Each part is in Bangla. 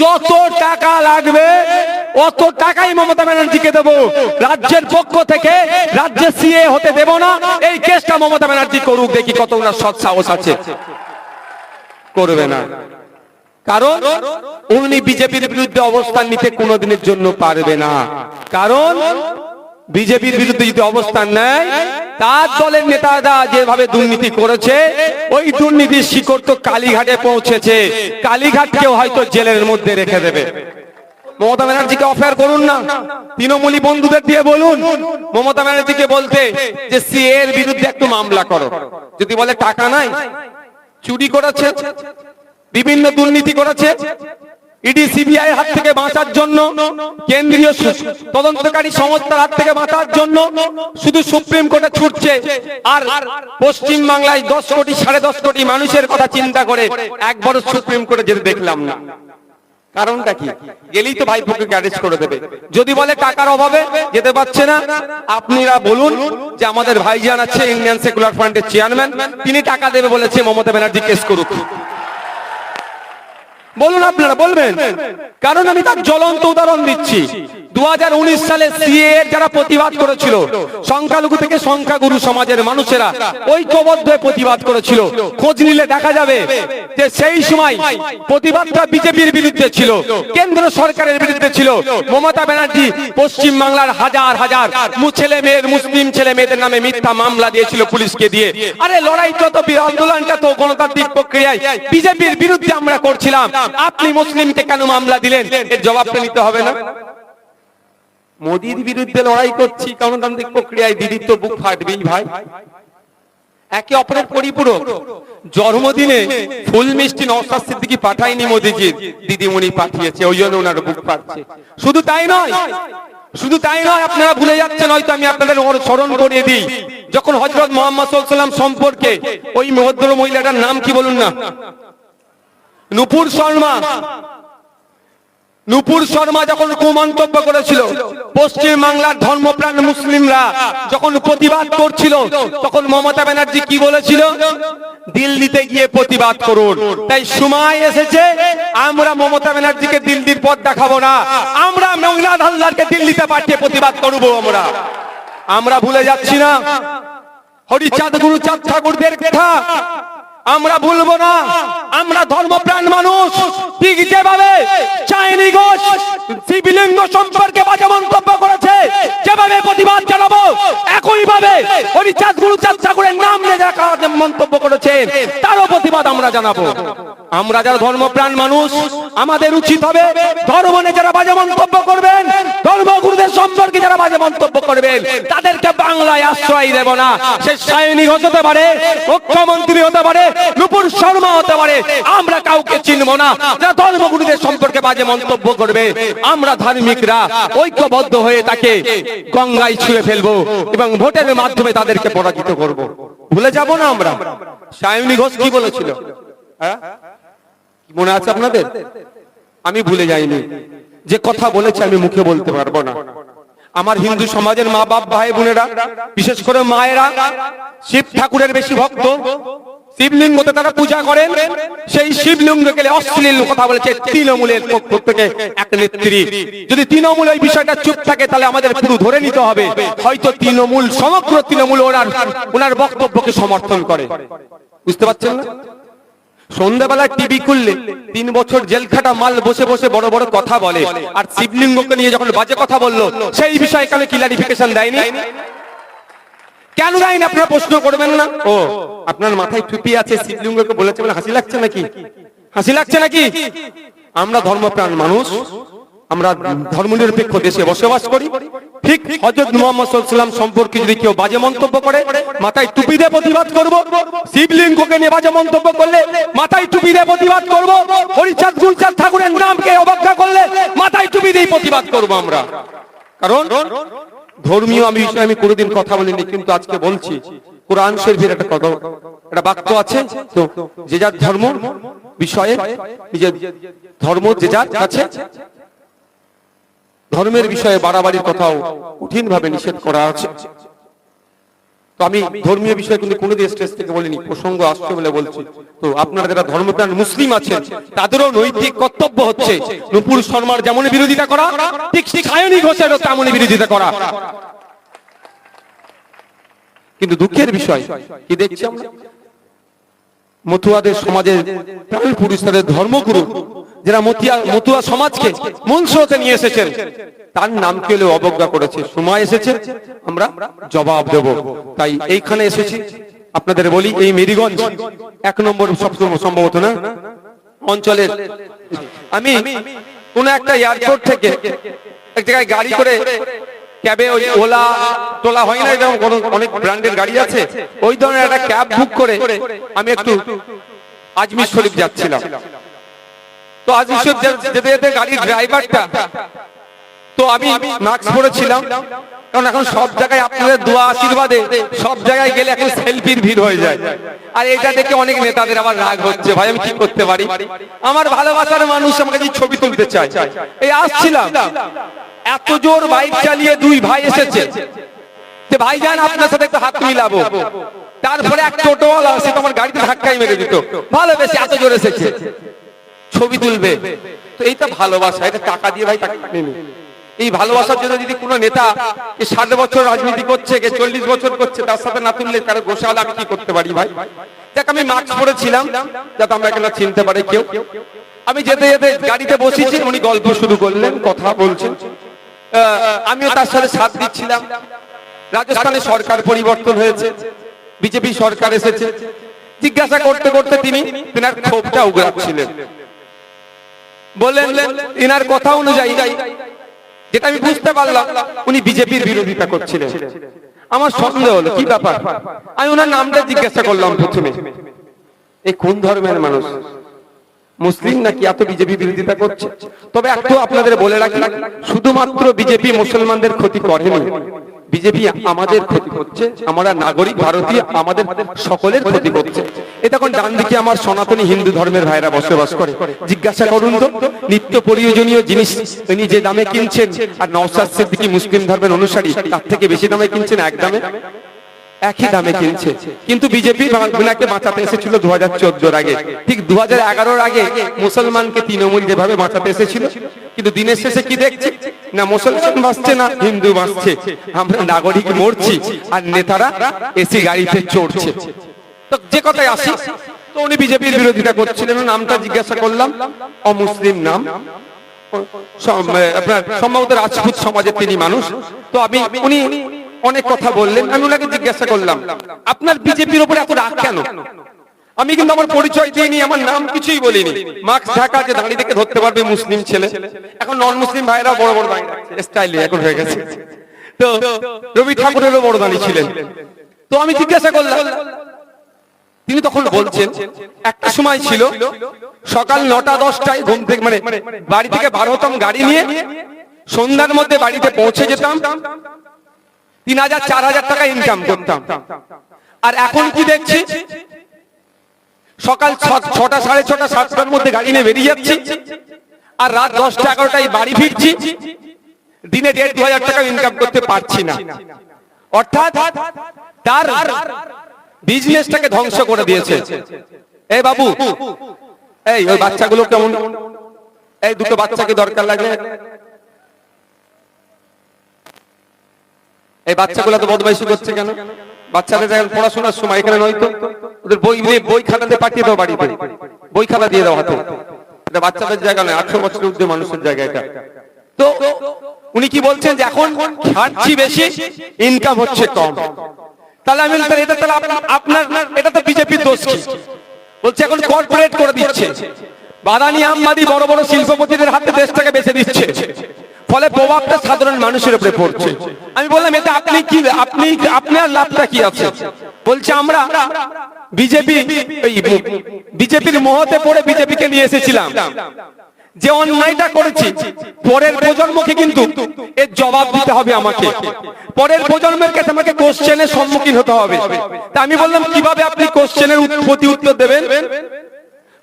যত টাকা লাগবে, অত টাকাই মমতা ব্যানার্জিকে দেব। রাজ্যের পক্ষ থেকে রাজ্যের সিএ হতে দেব না। এই কেসটা মমতা ব্যানার্জি করুক, দেখি কত ওনার সৎ সাহস আছে। করবে না। কারণ উনি বিজেপির বিরুদ্ধে অবস্থান নিতে কোনোদিনের জন্য পারবে না। কারণ বিজেপির বিরুদ্ধে যদি অবস্থান নেয়, তার দলের নেতারা যেভাবে দুর্নীতি করেছে, ওই দুর্নীতির শিকড় তো কালীঘাটে পৌঁছেছে। কালীঘাটকেও হয়তো জেলের মধ্যে রেখে দেবে। মমতা ব্যানার্জিকে অফার করুন না। তৃণমূলী বন্ধুদের দিয়ে বলুন। মমতা ব্যানার্জিকে বলতে যে সি এর বিরুদ্ধে একটু মামলা করো। যদি বলে টাকা নাই, চুরি করেছে, বিভিন্ন দুর্নীতি করেছে ইডি সিবিআই হাত থেকে বাঁচার জন্য, কেন্দ্রীয় তদন্তকারী সংস্থার হাত থেকে বাঁচার জন্য শুধু সুপ্রিম কোর্টে ছুটছে। আর পশ্চিম বাংলায় দশ কোটি, সাড়ে দশ কোটি মানুষের কথা চিন্তা করে একবারও সুপ্রিম কোর্টে যেতে দেখলাম না। কারণটা কি? গেলেই তো ভাইপোকে অ্যারেস্ট করে দেবে। যদি বলে টাকার অভাবে যেতে পারছে না, আপনারা বলুন যে আমাদের ভাইজান আছে ইন্ডিয়ান সেকুলার ফান্ডের চেয়ারম্যান তিনি টাকা দেবে বলেছে মমতা ব্যানার্জি কেস করুক। বলুন আপনারা বলবেন। কারণ আমি তার জ্বলন্ত উদাহরণ দিচ্ছি। দু হাজার উনিশ সালে সিএ যারা প্রতিবাদ করেছিল, সংখ্যালঘু থেকে সংখ্যাগুরু সমাজের মানুষেরা ঐক্যবদ্ধ প্রতিবাদ করেছিল। খোঁজ নিলে দেখা যাবে যে সেই সময় প্রতিবাদটা বিজেপির বিরুদ্ধে ছিল, কেন্দ্র সরকারের বিরুদ্ধে ছিল। মমতা ব্যানার্জি পশ্চিম বাংলার হাজার হাজার ছেলে মেয়ের মুসলিম ছেলে মেয়েদের নামে মিথ্যা মামলা দিয়েছিল পুলিশকে দিয়ে। আরে লড়াইটা তো আন্দোলনটা তো গণতান্ত্রিক প্রক্রিয়ায় বিজেপির বিরুদ্ধে আমরা করছিলাম। আপনি মুসলিমকে কেন মামলা দিলেন? এর জবাবটা নিতে হবে না। মোদির বিরুদ্ধে লড়াই করছি, গণতান্ত্রিক প্রক্রিয়ায় দিদির তো বুক ফাটবেই ভাই। একে অপরের পরিপূরক। জন্মদিনে ফুল মিষ্টি নওশাদ সিদ্দিকি পাঠায়নি মোদিজির দিদিমণি পাঠিয়েছে, ওই জন্য ওনার বুক ফাটছে। শুধু তাই নয়, শুধু তাই নয়, আপনারা ভুলে যাচ্ছেন, হয়তো আমি আপনাদের স্মরণ করিয়ে দিই। যখন হজরত মোহাম্মদ সাল্লাম সম্পর্কে ওই ভদ্র মহিলাটার নাম কি বলুন না? নুপুর শর্মা। নুপুর শর্মা যখন কুমন্তব্য করেছিল পশ্চিম বাংলার ধর্মপ্রাণ মুসলিমরা যখন প্রতিবাদ করছিল, তখন মমতা ব্যানার্জি কি বলেছিল? দিল্লিতে গিয়ে প্রতিবাদ করুন। তাই সময় এসেছে, আমরা মমতা ব্যানার্জিকে দিল্লির পথ দেখাবো না। আমরা মহিলা হালদারকে দিল্লিতে পাঠিয়ে প্রতিবাদ করব আমরা। আমরা ভুলে যাচ্ছি না। হরিচাঁদ, গুরুচাঁদ ঠাকুরদের কথা। আমরা ভুলবো না। আমরা ধর্মপ্রাণ মানুষ। ঠিক যেভাবে চাইনি ঘোষ শিবলিঙ্গ সম্পর্কে বাজে মন্তব্য করেছে, যেভাবে প্রতিবাদ জানাব একই ভাবে হরিচাঁদ গুরুচাঁদ ঠাকুরের নাম নিয়ে মন্তব্য করেছেন তারও প্রতিবাদ আমরা জানাব। আমরা যারা ধর্মপ্রাণ মানুষ, আমাদের উচিত হবে ধর্ম নিয়ে যারা বাজে মন্তব্য করবেন ধর্মগুরুদের সম্পর্কে যারা বাজে মন্তব্য করবেন, তাদেরকে বাংলায় আশ্রয় দেব না। সে সৈনিক হতে পারে, মুখ্যমন্ত্রী হতে পারে নুপুর শর্মা হতে পারে। আমরা কাউকে চিনব না। যারা ধর্মগুরুদের সম্পর্কে বাজে মন্তব্য করবে, আমরা ধার্মিকরা ঐক্যবদ্ধ হয়ে তাকে গঙ্গায় ছুঁড়ে ফেলব এবং ভোটের মাধ্যমে তাদেরকে পরাজিত করব। ভুলে যাব না আমরা। সায়নী ঘোষ কি বলেছিল? হ্যাঁ? মনে আছে আপনাদের? আমি ভুলে যাইনি। যে কথা বলেছে আমি মুখে বলতে পারব না। আমার হিন্দু সমাজের মা বাপ ভাই বোনেরা বিশেষ করে মায়েরা, শিব ঠাকুরের বেশি ভক্ত। শিবলিঙ্গতে তারা পূজা করেন। সেই শিবলিঙ্গ গেলে অশ্লীল কথা বলেছে তৃণমূলের পক্ষ থেকে এক নেত্রী। যদি তৃণমূল এই বিষয়টা চুপ থাকে, তাহলে আমাদের পুরো ধরে নিতে হবে। হয়তো তৃণমূল, সমগ্র তৃণমূল ওনার ওনার বক্তব্যকে সমর্থন করে। বুঝতে পারছেন না? সন্ধ্যাবেলা টিভি খুললে তিন বছর জেল খাটা মাল বসে বসে বড় বড় কথা বলে। আর শিবলিঙ্গকে নিয়ে যখন বাজে কথা বলল, সেই বিষয়ে কেন ক্লারিফিকেশন দেয়নি? কেন দেয়নি আপনারা প্রশ্ন করবেন না। ও, আপনার মাথায় টুপি আছে শিবলিঙ্গকে বলেছে বলে হাসি লাগছে নাকি? হাসি লাগছে নাকি? আমরা ধর্মপ্রাণ মানুষ, আমরা ধর্মনিরপেক্ষ দেশে বসবাস করি। ঠিক হজরত মোহাম্মদ সাল্লাম সম্পর্কে যদি কেউ বাজে মন্তব্য করে, মাথায় টুপি দিয়ে প্রতিবাদ করব। শিবলিঙ্গকে নিয়ে বাজে মন্তব্য করলে মাথায় টুপি দিয়ে প্রতিবাদ করব। হরিচাঁদ, গুলচাঁদ ঠাকুরের নামকে অবজ্ঞা করলে মাথায় টুপি দিয়ে প্রতিবাদ করব আমরা। কারণ ধর্মীয় আমি বিষয়ে আমি কোনোদিন কথা বলিনি, কিন্তু আজকে বলছি, কোরআন শরীফের একটা কথা একটা বাক্য আছে, তো যে যার ধর্ম বিষয়ে, নিজের ধর্ম যে যার কাছে, ধর্মের বিষয়ে বাড়াবাড়ির কথাও কঠিনভাবে নিষেধ করা আছে। আমি ধর্মীয় বিষয়ে কিন্তু কোনোদিন স্টেজ থেকে বলিনি, প্রসঙ্গ আসছে বলে বলছি। তো আপনারা যারা ধর্মপ্রাণ মুসলিম আছেন, তাদেরও নৈতিক কর্তব্য হচ্ছে নুপুর শর্মার যেমন বিরোধিতা করা, ঠিক ঠিক আয়নি ঘোষেরও তেমনই বিরোধিতা করা। কিন্তু দুঃখের বিষয়, কি দেখছি আমরা? মতুয়াদের সমাজের প্রাণ পুরুষ তাদের ধর্মগুরু যারা মতিয়া মতুয়া সমাজকে মূল স্রোতে নিয়ে এসেছেন, তার নাম কেউ অবজ্ঞা করেছে। সময় এসেছে, আমরা জবাব দেব। তাই এইখানে এসেছি। আপনাদের বলি, এই মেরিগঞ্জ এক নম্বর সম্ভবত না? অঞ্চলের আমি কোন একটা এয়ারপোর্ট থেকে এক জায়গায় গাড়ি করে ক্যাবে ওই ওলা তোলা হয় না, এরকম অনেক ব্র্যান্ডের গাড়ি আছে, ওই ধরনের একটা ক্যাব বুক করে আমি একটু আজমির শরীফ যাচ্ছিলাম। তো যেতে যেতে গাড়ির ড্রাইভারটা তো আমি মাস্ক পরেছিলাম। কারণ এখন সব জায়গায় আপনাদের দোয়া আশীর্বাদে সব জায়গায় গেলে এখন সেলফির ভিড় হয়ে যায়। আর এটা দেখে অনেক নেতাদের আবার রাগ হচ্ছে, ভাই, আমি কি করতে পারি? আমার ভালোবাসার মানুষ আমাকে ছবি তুলতে চায়। এই আসছিলাম। এত জোর বাইক চালিয়ে দুই ভাই এসেছে। যে, ভাই যান, আপনার সাথে একটু হাত মিলাবো। তারপরে এক টোটোওয়ালা, সে তোমার গাড়িতে ধাক্কাই মেরে দিত। ভালো বেশি এত জোর এসেছে। ছবি তুলবে। তো এইটা ভালোবাসা, এটা টাকা দিয়ে ভাই টাকা এই ভালোবাসার জন্য যদি কোনো নেতা ষাট বছর রাজনীতি করছে, কে চল্লিশ বছর করছে, তার সাথে না তুললে কারও গোসাল আমি কি করতে পারি ভাই? দেখ, আমি মাস্ক পরেছিলাম, যাতে আমরা এখানে চিনতে পারে কেউ। আমি যেতে যেতে গাড়িতে বসেছি, উনি গল্প শুরু করলেন, কথা বলছেন। আমিও তার সাথে সাথ দিচ্ছিলাম। রাজস্থানে সরকার পরিবর্তন হয়েছে, বিজেপি সরকার এসেছে। জিজ্ঞাসা করতে করতে তিনি তেনার ক্ষোভটা উগড়াচ্ছিলেন বললেন এনার কথা অনুযায়ী যেটা আমি বুঝতে পারলাম, উনি বিজেপির বিরোধিতা করছিলেন। আমার সন্দেহ হলো, কি ব্যাপার? আমি ওনার নামটা জিজ্ঞাসা করলাম প্রথমে। এই কোন ধর্মের মানুষ? মুসলিম নাকি এত বিজেপি বিরোধিতা করছে? তবে একটু আপনাদের বলে রাখি, শুধুমাত্র বিজেপি মুসলমানদের ক্ষতি করেনি। বিজেপি আমাদের ক্ষতি করছে, আমরা নাগরিক, ভারতীয়, আমাদের সকলের ক্ষতি করছে। এ তখন ডান দিকে আমার সনাতনী হিন্দু ধর্মের ভাইরা বসবাস করে? জিজ্ঞাসা করুন তো, নিত্য প্রয়োজনীয় জিনিস উনি যে দামে কিনছেন, আর মুসলিম ধর্মের অনুসারী, তার থেকে বেশি দামে কিনছেন এক দামে? একই দামে কিনছে। কিন্তু বিজেপি বাংলাকে বাঁচাতে এসেছিল দু হাজার চোদ্দোর আগে। ঠিক দু হাজার আগে মুসলমানকে তৃণমূল যেভাবে বাঁচাতে এসেছিল, কিন্তু দিনের শেষে কি দেখছি? না মুসলমান বাঁচছে না হিন্দু বাঁচছে। আমরা নাগরিক মরছি, আর নেতারা এসি গাড়িতে চড়ছে। যে কথায় আসি, তো উনি বিজেপির বিরোধিতা করছিলেন, নামটা জিজ্ঞাসা করলাম, অমুসলিম নাম। আপনার সম্ভবত রাজপুত সমাজের তিনি মানুষ। তো আমি, উনি অনেক কথা বললেন, আমি ওনাকে জিজ্ঞাসা করলাম, আপনার বিজেপির উপরে এত রাগ কেন? আমি কিন্তু আমার পরিচয় দিইনি, আমার নাম কিছুই বলিনি। মাস্ক ঢাকা যে দাঁড়িয়ে থেকে ধরতে পারবে মুসলিম ছেলে। এখন নন মুসলিম ভাইরা বড় বড় দাঁড়িয়ে স্টাইলে এখন হয়ে গেছে। তো রবি ঠাকুরেরও বড় দাঁড়িয়ে ছিলেন। তো আমি জিজ্ঞাসা করলাম তিনি তখন বলছেন একটা সময় ছিল সকাল নটা দশটায় ঘুম থেকে মানে বাড়ি থেকে বার হতাম গাড়ি নিয়ে সন্ধ্যার মধ্যে বাড়িতে পৌঁছে যেতাম তিন হাজার চার হাজার টাকা ইনকাম করতাম। আর এখন কি দেখছি? সকাল ছটা সাড়ে ছটা সাতটার মধ্যে গাড়ি নিয়ে বেরিয়ে যাচ্ছি। আর রাত দশটা এগারোটায় বাড়ি ফিরছি। দিনে দেড় দু হাজার টাকা ইনকাম করতে পারছি না। অর্থাৎ তার বিজনেসটাকে ধ্বংস করে দিয়েছে। এই বাবু, এই, ওই বাচ্চাগুলো কেমন? এই দুটো বাচ্চাকে দরকার লাগে এই বাচ্চাগুলো তো বদমাইশি করছে কেন? বাচ্চাদের যখন পড়াশোনার সময় এখানে নয় তো? ওদের বই নিয়ে বই খাতাতে পাঠিয়ে দাও বাড়িতে। বই খাতা দিয়ে দাও হাতে। এটা বাচ্চাদের জায়গা নয়, আঠারো বছরের ঊর্ধ্বে মানুষের জায়গা এটা। তো উনি কি বলছেন যে এখন খাচ্ছি বেশি ইনকাম হচ্ছে কম। তাহলে আমি এটা তাহলে আপনার- এটা তো বিজেপির দোষ কি? বলছে এখন কর্পোরেট করে দিচ্ছে। বাদানি বড় বড় শিল্পপতিদের হাতে দেশটাকে বেছে দিচ্ছে ফলে প্রভাবটা সাধারণ মানুষের উপরে পড়ছে। আমি বললাম এটা আপনি কি আপনি আপনার লাভটা কি আছে? বলছে, আমরা বিজেপি বিজেপির মোহতে পড়ে বিজেপিকে নিয়ে এসেছিলাম। যে অন্যায়টা করেছি, পরের প্রজন্মকে কিন্তু এর জবাব দিতে হবে আমাকে। পরের প্রজন্মের কাছে আমাকে কোশ্চেনের সম্মুখীন হতে হবে। তা আমি বললাম, কীভাবে আপনি কোশ্চেনের প্রতি উত্তর দেবেন?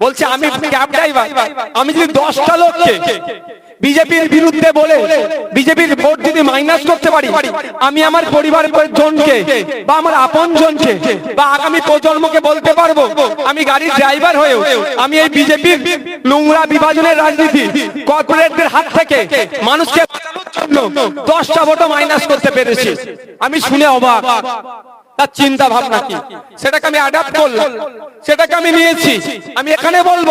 বলছে, আমি ক্যাব ড্রাইভার, আমি যদি দশটা লোককে বিজেপির বিরুদ্ধে বলে বিজেপির ভোট যদি মাইনাস করতে পারি, আমি আমার পরিবারের জনকে বা আমার আপন জনকে বা আগামী প্রজন্মকে বলতে পারব, আমি গাড়ির ড্রাইভার হয়েও আমি এই বিজেপির নোংরা বিভাজনের রাজনীতি কর্পোরেটদের হাত থেকে মানুষকে দশটা ভোটও মাইনাস করতে পেরেছি। আমি শুনে অবাক। তার চিন্তা ভাবনা কি? সেটাকে আমি অ্যাডাপ্ট করলাম। সেটাকে আমি নিয়েছি। আমি এখানে বলব